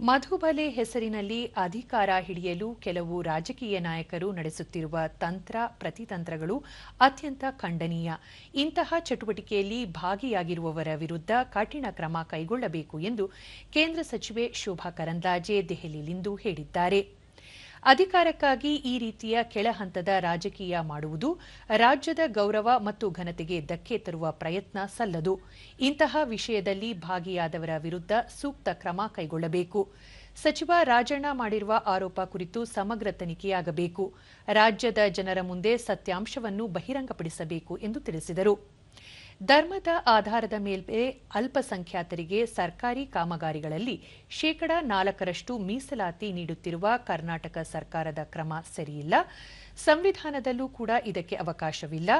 ಮಧುಬಲೆ ಹೆಸರಿನಲ್ಲಿ ಅಧಿಕಾರ ಹಿಡಿಯಲು ಕೆಲವು ರಾಜಕೀಯ ನಾಯಕರು ನಡೆಸುತ್ತಿರುವ ತಂತ್ರ ಪ್ರತಿತಂತ್ರಗಳು ಅತ್ಯಂತ ಖಂಡನೀಯ. ಇಂತಹ ಚಟುವಟಿಕೆಯಲ್ಲಿ ಭಾಗಿಯಾಗಿರುವವರ ವಿರುದ್ಧ ಕಠಿಣ ಕ್ರಮ ಕೈಗೊಳ್ಳಬೇಕು ಎಂದು ಕೇಂದ್ರ ಸಚಿವೆ ಶೋಭಾ ಕರಂದ್ಲಾಜೆ ದೆಹಲಿಯಲ್ಲಿಂದು ಹೇಳಿದ್ದಾರೆ. ಅಧಿಕಾರಕ್ಕಾಗಿ ಈ ರೀತಿಯ ಕೆಳಹಂತದ ರಾಜಕೀಯ ಮಾಡುವುದು ರಾಜ್ಯದ ಗೌರವ ಮತ್ತು ಘನತೆಗೆ ಧಕ್ಕೆ ತರುವ ಪ್ರಯತ್ನ ಸಲ್ಲದು. ಇಂತಹ ವಿಷಯದಲ್ಲಿ ಭಾಗಿಯಾದವರ ವಿರುದ್ಧ ಸೂಕ್ತ ಕ್ರಮ ಕೈಗೊಳ್ಳಬೇಕು. ಸಚಿವ ರಾಜಣ್ಣ ಮಾಡಿರುವ ಆರೋಪ ಕುರಿತು ಸಮಗ್ರ ತನಿಖೆಯಾಗಬೇಕು. ರಾಜ್ಯದ ಜನರ ಮುಂದೆ ಸತ್ಯಾಂಶವನ್ನು ಬಹಿರಂಗಪಡಿಸಬೇಕು ಎಂದು ತಿಳಿಸಿದರು. ಧರ್ಮದ ಆಧಾರದ ಮೇಲೆ ಅಲ್ಪಸಂಖ್ಯಾತರಿಗೆ ಸರ್ಕಾರಿ ಕಾಮಗಾರಿಗಳಲ್ಲಿ ಶೇಕಡ ನಾಲ್ಕರಷ್ಟು ಮೀಸಲಾತಿ ನೀಡುತ್ತಿರುವ ಕರ್ನಾಟಕ ಸರ್ಕಾರದ ಕ್ರಮ ಸರಿಯಿಲ್ಲ. ಸಂವಿಧಾನದಲ್ಲೂ ಕೂಡ ಇದಕ್ಕೆ ಅವಕಾಶವಿಲ್ಲ.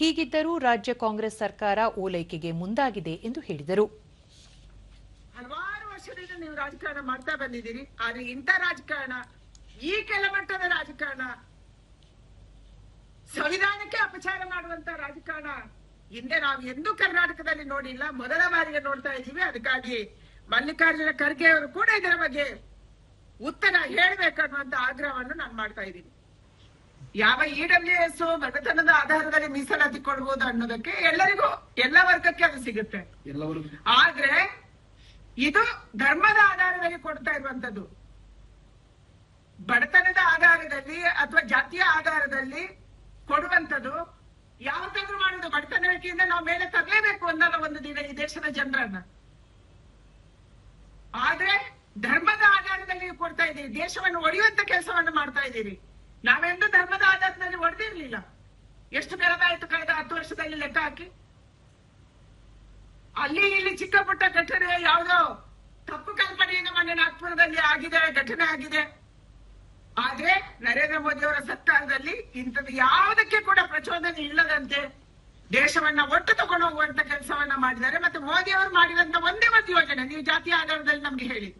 ಹೀಗಿದ್ದರೂ ರಾಜ್ಯ ಕಾಂಗ್ರೆಸ್ ಸರ್ಕಾರ ಓಲೈಕೆಗೆ ಮುಂದಾಗಿದೆ ಎಂದು ಹೇಳಿದರು. ಹಲವಾರು ವರ್ಷದಿಂದ ನೀವು ರಾಜಕಾರಣ ಮಾಡ್ತಾ ಬಂದಿದ್ದೀರಿ. ಆದ್ರೆ ಇಂಥ ರಾಜಕಾರಣ, ಈ ಕೆಳಮಟ್ಟದ ರಾಜಕಾರಣ, ಸಂವಿಧಾನಕ್ಕೆ ಅಪಚಾರ ಮಾಡುವಂತ ರಾಜಕಾರಣ ಹಿಂದೆ ನಾವು ಎಂದೂ ಕರ್ನಾಟಕದಲ್ಲಿ ನೋಡಿಲ್ಲ ಮೊದಲ ಬಾರಿಗೆ ನೋಡ್ತಾ ಇದ್ದೀವಿ. ಅದಕ್ಕಾಗಿ ಮಲ್ಲಿಕಾರ್ಜುನ ಖರ್ಗೆ ಅವರು ಕೂಡ ಇದರ ಬಗ್ಗೆ ಉತ್ತರ ಹೇಳ್ಬೇಕನ್ನುವಂತ ಆಗ್ರಹವನ್ನು ನಾನು ಮಾಡ್ತಾ ಇದ್ದೀನಿ. ಯಾವ ಇ ಡಬ್ಲ್ಯೂ ಎಸ್ ಬಡತನದ ಆಧಾರದಲ್ಲಿ ಮೀಸಲಾತಿ ಕೊಡ್ಬೋದು ಅನ್ನೋದಕ್ಕೆ ಎಲ್ಲರಿಗೂ ಎಲ್ಲ ವರ್ಗಕ್ಕೆ ಅದು ಸಿಗುತ್ತೆ. ಆದ್ರೆ ಇದು ಧರ್ಮದ ಆಧಾರದಲ್ಲಿ ಕೊಡ್ತಾ ಇರುವಂತದ್ದು ಬಡತನದ ಆಧಾರದಲ್ಲಿ ಅಥವಾ ಜಾತಿಯ ಆಧಾರದಲ್ಲಿ ಕೊಡುವಂತದ್ದು ಯಾವತ್ತಾದ್ರೂ ಬಡತನ ನಾವು ಮೇಲೆ ತರಲೇಬೇಕು ಅಂದಲ್ಲ ಒಂದು ದಿನ ಈ ದೇಶದ ಜನರನ್ನ. ಆದ್ರೆ ಧರ್ಮದ ಆಧಾರದಲ್ಲಿ ಕೊಡ್ತಾ ಇದ್ದೀರಿ. ದೇಶವನ್ನು ಒಡೆಯುವಂತ ಕೆಲಸವನ್ನು ಮಾಡ್ತಾ ಇದ್ದೀರಿ. ನಾವೆಂದು ಧರ್ಮದ ಆಧಾರದಲ್ಲಿ ಒಡೆದಿರ್ಲಿಲ್ಲ ಎಷ್ಟು ಕಳೆದಾಯ್ತು ಕಳೆದ ಹತ್ತು ವರ್ಷದಲ್ಲಿ ಲೆಕ್ಕ ಹಾಕಿ? ಅಲ್ಲಿ ಇಲ್ಲಿ ಚಿಕ್ಕ ಪುಟ್ಟ ಘಟನೆ, ಯಾವುದೋ ತಪ್ಪು ಕಲ್ಪನೆಯಿಂದ ಮೊನ್ನೆ ನಾಗ್ಪುರದಲ್ಲಿ ಆಗಿದೆ, ಘಟನೆ ಆಗಿದೆ. ಆದ್ರೆ ನರೇಂದ್ರ ಮೋದಿ ಅವರ ಸರ್ಕಾರದಲ್ಲಿ ಇಂಥದ್ದು ಯಾವುದಕ್ಕೆ ಕೂಡ ಪ್ರಚೋದನೆ ಇಲ್ಲದಂತೆ ದೇಶವನ್ನ ಒಟ್ಟು ತಗೊಂಡು ಹೋಗುವಂತ ಕೆಲಸವನ್ನ ಮಾಡಿದ್ದಾರೆ. ಮತ್ತೆ ಮೋದಿ ಅವರು ಮಾಡಿದಂತ ಒಂದೇ ಒಂದು ಯೋಜನೆ, ನೀವು ಜಾತಿಯ ಆಧಾರದಲ್ಲಿ ನಮ್ಗೆ ಹೇಳಿ